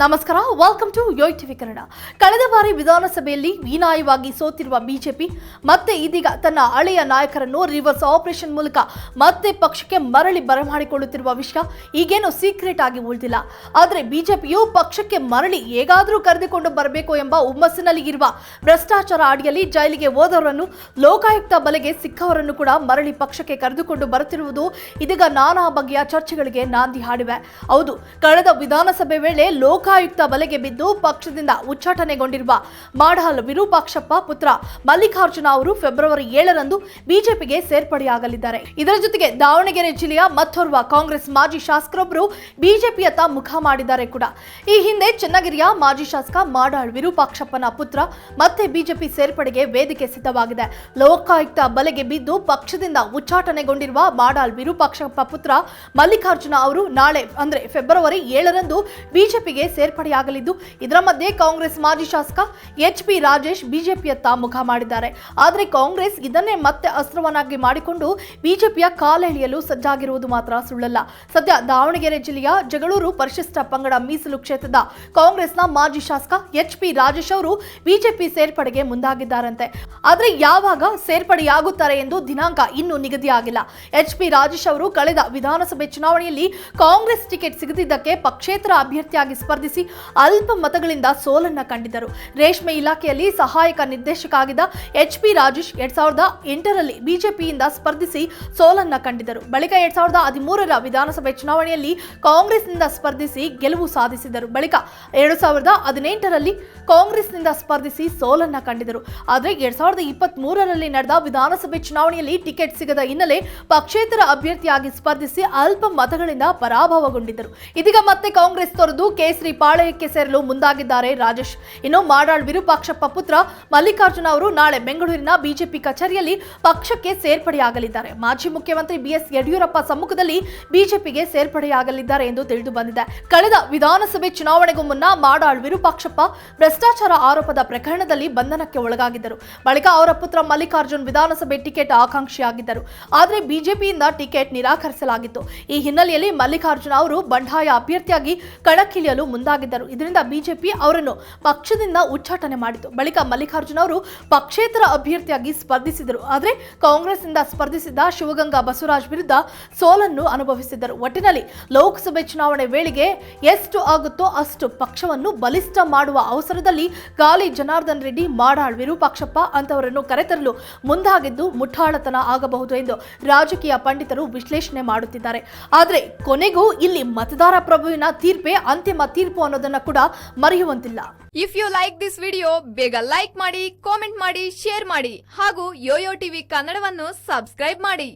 ನಮಸ್ಕಾರ welcome to Yoyo TV Kannada. ಕಳೆದ ಬಾರಿ ವಿಧಾನಸಭೆಯಲ್ಲಿ ಹೀನಾಯವಾಗಿ ಸೋತಿರುವ ಬಿಜೆಪಿ, ಮತ್ತೆ ಇದೀಗ ತನ್ನ ಹಳೆಯ ನಾಯಕರನ್ನು ರಿವರ್ಸ್ ಆಪರೇಷನ್ ಮೂಲಕ ಮತ್ತೆ ಪಕ್ಷಕ್ಕೆ ಮರಳಿ ಬರಮಾಡಿಕೊಳ್ಳುತ್ತಿರುವ ವಿಷಯ ಈಗೇನು ಸೀಕ್ರೆಟ್ ಆಗಿ ಉಳಿದಿಲ್ಲ. ಆದರೆ ಬಿಜೆಪಿಯು ಪಕ್ಷಕ್ಕೆ ಮರಳಿ ಹೇಗಾದರೂ ಕರೆದುಕೊಂಡು ಬರಬೇಕು ಎಂಬ ಹುಮ್ಮಸ್ಸಿನಲ್ಲಿ ಇರುವ ಭ್ರಷ್ಟಾಚಾರ ಅಡಿಯಲ್ಲಿ ಜೈಲಿಗೆ ಹೋದವರನ್ನು ಲೋಕಾಯುಕ್ತ ಬಲೆಗೆ ಸಿಕ್ಕವರನ್ನು ಕೂಡ ಮರಳಿ ಪಕ್ಷಕ್ಕೆ ಕರೆದುಕೊಂಡು ಬರುತ್ತಿರುವುದು ಇದೀಗ ನಾನಾ ಬಗೆಯ ಚರ್ಚೆಗಳಿಗೆ ನಾಂದಿ ಹಾಡಿವೆ. ಹೌದು, ಕಳೆದ ವಿಧಾನಸಭೆ ವೇಳೆ ಲೋಕಾಯುಕ್ತ ಬಲೆಗೆ ಬಿದ್ದು ಪಕ್ಷದಿಂದ ಉಚ್ಚಾಟನೆಗೊಂಡಿರುವ ಮಾಡಾಲ್ ವಿರೂಪಾಕ್ಷಪ್ಪ ಪುತ್ರ ಮಲ್ಲಿಕಾರ್ಜುನ ಅವರು ಫೆಬ್ರವರಿ ಏಳರಂದು ಬಿಜೆಪಿಗೆ ಸೇರ್ಪಡೆಯಾಗಲಿದ್ದಾರೆ. ಇದರ ಜೊತೆಗೆ ದಾವಣಗೆರೆ ಜಿಲ್ಲೆಯ ಮತ್ತೋರ್ವ ಕಾಂಗ್ರೆಸ್ ಮಾಜಿ ಶಾಸಕರೊಬ್ಬರು ಬಿಜೆಪಿಯತ್ತ ಮುಖ ಮಾಡಿದ್ದಾರೆ ಕೂಡ. ಈ ಹಿಂದೆ ಚನ್ನಗಿರಿಯ ಮಾಜಿ ಶಾಸಕ ಮಾಡಾಳ್ ವಿರೂಪಾಕ್ಷಪ್ಪನ ಪುತ್ರ ಮತ್ತೆ ಬಿಜೆಪಿ ಸೇರ್ಪಡೆಗೆ ವೇದಿಕೆ ಸಿದ್ಧವಾಗಿದೆ. ಲೋಕಾಯುಕ್ತ ಬಲೆಗೆ ಬಿದ್ದು ಪಕ್ಷದಿಂದ ಉಚ್ಚಾಟನೆಗೊಂಡಿರುವ ಮಾಡಾಳ್ ವಿರೂಪಾಕ್ಷಪ್ಪ ಪುತ್ರ ಮಲ್ಲಿಕಾರ್ಜುನ ಅವರು ನಾಳೆ ಅಂದ್ರೆ ಫೆಬ್ರವರಿ ಏಳರಂದು ಬಿಜೆಪಿಗೆ ಸೇರ್ಪಡೆಯಾಗಲಿದ್ದು, ಇದರ ಮಧ್ಯೆ ಕಾಂಗ್ರೆಸ್ ಮಾಜಿ ಶಾಸಕ ಎಚ್ ಪಿ ರಾಜೇಶ್ ಬಿಜೆಪಿಯತ್ತ ಮುಖ ಮಾಡಿದ್ದಾರೆ. ಆದರೆ ಕಾಂಗ್ರೆಸ್ ಇದನ್ನೇ ಮತ್ತೆ ಅಸ್ತ್ರವನ್ನಾಗಿ ಮಾಡಿಕೊಂಡು ಬಿಜೆಪಿಯ ಕಾಲೆಳೆಯಲು ಸಜ್ಜಾಗಿರುವುದು ಮಾತ್ರ ಸುಳ್ಳಲ್ಲ. ಸದ್ಯ ದಾವಣಗೆರೆ ಜಿಲ್ಲೆಯ ಜಗಳೂರು ಪರಿಶಿಷ್ಟ ಪಂಗಡ ಮೀಸಲು ಕ್ಷೇತ್ರದ ಕಾಂಗ್ರೆಸ್ನ ಮಾಜಿ ಶಾಸಕ ಎಚ್ ಪಿ ರಾಜೇಶ್ ಅವರು ಬಿಜೆಪಿ ಸೇರ್ಪಡೆಗೆ ಮುಂದಾಗಿದ್ದಾರಂತೆ. ಆದರೆ ಯಾವಾಗ ಸೇರ್ಪಡೆಯಾಗುತ್ತಾರೆ ಎಂದು ದಿನಾಂಕ ಇನ್ನೂ ನಿಗದಿಯಾಗಿಲ್ಲ. ಎಚ್ ಪಿ ರಾಜೇಶ್ ಅವರು ಕಳೆದ ವಿಧಾನಸಭೆ ಚುನಾವಣೆಯಲ್ಲಿ ಕಾಂಗ್ರೆಸ್ ಟಿಕೆಟ್ ಸಿಗದಿದ್ದಕ್ಕೆ ಪಕ್ಷೇತರ ಅಭ್ಯರ್ಥಿಯಾಗಿ ಸ್ಪರ್ಧಿಸಿ ಅಲ್ಪ ಮತಗಳಿಂದ ಸೋಲನ್ನ ಕಂಡಿದ್ದರು. ರೇಷ್ಮೆ ಇಲಾಖೆಯಲ್ಲಿ ಸಹಾಯಕ ನಿರ್ದೇಶಕ ಆಗಿದ್ದ ಎಚ್ ಪಿ ರಾಜೇಶ್ ಎರಡ್ ಸಾವಿರದ ಎಂಟರಲ್ಲಿ ಬಿಜೆಪಿಯಿಂದ ಸ್ಪರ್ಧಿಸಿ ಸೋಲನ್ನ ಕಂಡಿದ್ದರು. ಬಳಿಕ ಎರಡ್ ಸಾವಿರದ ಹದಿಮೂರರ ವಿಧಾನಸಭೆ ಚುನಾವಣೆಯಲ್ಲಿ ಕಾಂಗ್ರೆಸ್ನಿಂದ ಸ್ಪರ್ಧಿಸಿ ಗೆಲುವು ಸಾಧಿಸಿದರು ಬಳಿಕ ಎರಡು ಸಾವಿರದ ಹದಿನೆಂಟರಲ್ಲಿ ಕಾಂಗ್ರೆಸ್ನಿಂದ ಸ್ಪರ್ಧಿಸಿ ಸೋಲನ್ನ ಕಂಡಿದ್ದರು. ಆದರೆ ಎರಡ್ ಸಾವಿರದ ಇಪ್ಪತ್ತ್ ಮೂರರಲ್ಲಿ ನಡೆದ ವಿಧಾನಸಭೆ ಚುನಾವಣೆಯಲ್ಲಿ ಟಿಕೆಟ್ ಸಿಗದ ಹಿನ್ನೆಲೆ ಪಕ್ಷೇತರ ಅಭ್ಯರ್ಥಿಯಾಗಿ ಸ್ಪರ್ಧಿಸಿ ಅಲ್ಪ ಮತಗಳಿಂದ ಪರಾಭವಗೊಂಡಿದ್ದರು. ಇದೀಗ ಮತ್ತೆ ಕಾಂಗ್ರೆಸ್ ತೊರೆದು ಕೇಸರಿ ಪಾಳಯಕ್ಕೆ ಸೇರಲು ಮುಂದಾಗಿದ್ದಾರೆ ರಾಜೇಶ್. ಇನ್ನು ಮಾಡಾಳ್ ವಿರೂಪಾಕ್ಷಪ್ಪ ಪುತ್ರ ಮಲ್ಲಿಕಾರ್ಜುನ ಅವರು ನಾಳೆ ಬೆಂಗಳೂರಿನ ಬಿಜೆಪಿ ಕಚೇರಿಯಲ್ಲಿ ಪಕ್ಷಕ್ಕೆ ಸೇರ್ಪಡೆಯಾಗಲಿದ್ದಾರೆ. ಮಾಜಿ ಮುಖ್ಯಮಂತ್ರಿ ಬಿಎಸ್ ಯಡಿಯೂರಪ್ಪ ಸಮ್ಮುಖದಲ್ಲಿ ಬಿಜೆಪಿಗೆ ಸೇರ್ಪಡೆಯಾಗಲಿದ್ದಾರೆ ಎಂದು ತಿಳಿದು ಬಂದಿದೆ. ಕಳೆದ ವಿಧಾನಸಭೆ ಚುನಾವಣೆಗೂ ಮುನ್ನ ಮಾಡಾಳ್ ವಿರೂಪಾಕ್ಷಪ್ಪ ಭ್ರಷ್ಟಾಚಾರ ಆರೋಪದ ಪ್ರಕರಣದಲ್ಲಿ ಬಂಧನಕ್ಕೆ ಒಳಗಾಗಿದ್ದರು. ಬಳಿಕ ಅವರ ಪುತ್ರ ಮಲ್ಲಿಕಾರ್ಜುನ್ ವಿಧಾನಸಭೆ ಟಿಕೆಟ್ ಆಕಾಂಕ್ಷಿಯಾಗಿದ್ದರು. ಆದರೆ ಬಿಜೆಪಿಯಿಂದ ಟಿಕೆಟ್ ನಿರಾಕರಿಸಲಾಗಿತ್ತು. ಈ ಹಿನ್ನೆಲೆಯಲ್ಲಿ ಮಲ್ಲಿಕಾರ್ಜುನ ಅವರು ಬಂಡಾಯ ಅಭ್ಯರ್ಥಿಯಾಗಿ ಕಣಕ್ಕಿಳಿಯಲು ಮುಂದಾಗಿದ್ದರು. ಇದರಿಂದ ಬಿಜೆಪಿ ಅವರನ್ನು ಪಕ್ಷದಿಂದ ಉಚ್ಚಾಟನೆ ಮಾಡಿತು ಬಳಿಕ ಮಲ್ಲಿಕಾರ್ಜುನ ಅವರು ಪಕ್ಷೇತರ ಅಭ್ಯರ್ಥಿಯಾಗಿ ಸ್ಪರ್ಧಿಸಿದರು. ಆದರೆ ಕಾಂಗ್ರೆಸ್ನಿಂದ ಸ್ಪರ್ಧಿಸಿದ್ದ ಶಿವಗಂಗಾ ಬಸವರಾಜ್ ವಿರುದ್ಧ ಸೋಲನ್ನು ಅನುಭವಿಸಿದ್ದರು. ಒಟ್ಟಿನಲ್ಲಿ ಲೋಕಸಭೆ ಚುನಾವಣೆ ವೇಳೆಗೆ ಎಷ್ಟು ಆಗುತ್ತೋ ಅಷ್ಟು ಪಕ್ಷವನ್ನು ಬಲಿಷ್ಠ ಮಾಡುವ ಅವಸರದಲ್ಲಿ ಗಾಲಿ ಜನಾರ್ದನ್ ರೆಡ್ಡಿ, ಮಾಡಾಳ್, ವಿರೂಪಾಕ್ಷಪ್ಪ ಅಂತವರನ್ನು ಕರೆತರಲು ಮುಂದಾಗಿದ್ದು ಮುಠಾಳತನ ಆಗಬಹುದು ಎಂದು ರಾಜಕೀಯ ಪಂಡಿತರು ವಿಶ್ಲೇಷಣೆ ಮಾಡುತ್ತಿದ್ದಾರೆ. ಆದರೆ ಕೊನೆಗೂ ಇಲ್ಲಿ ಮತದಾರ ಪ್ರಭುವಿನ ತೀರ್ಪೇ ಅಂತಿಮ ತೀರ್ಪು ಅನ್ನೋದನ್ನ ಕೂಡ ಮರೆಯುವಂತಿಲ್ಲ. If you like this video ಬೇಗ ಲೈಕ್ ಮಾಡಿ ಕಾಮೆಂಟ್ ಮಾಡಿ ಶೇರ್ ಮಾಡಿ ಹಾಗೂ ಯೋಯೋ ಟಿವಿ ಕನ್ನಡವನ್ನು ಸಬ್ಸ್ಕ್ರೈಬ್ ಮಾಡಿ.